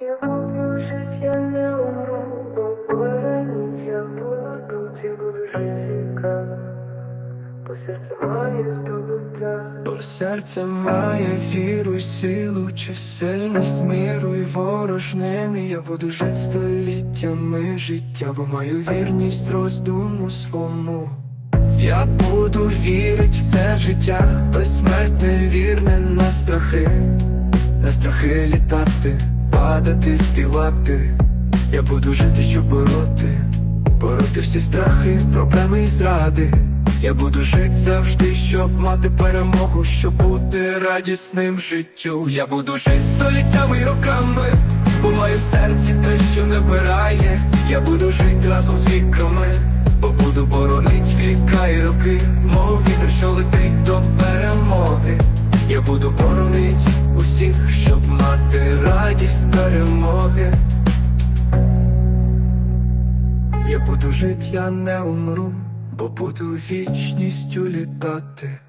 бо жить серце має віру й силу, чисельність миру і ворожнини. Я буду жити століттями життя, бо маю вірність роздуму свому. Я буду вірить в це життя, безсмертне вірне на страхи, на страхи літати, падати, співати. Я буду жити, щоб бороти, бороти всі страхи, проблеми і зради. Я буду жити завжди, щоб мати перемогу, щоб бути радісним життю. Я буду жити століттями й роками, бо маю в серці те, що не вмирає. Я буду жити разом з віками, бо буду боронить віка і роки, мов вітер, що летить до перемоги. Я буду боронить усіх, щоб мати радість перемоги. Я буду жити, я не умру, бо буду вічністю літати.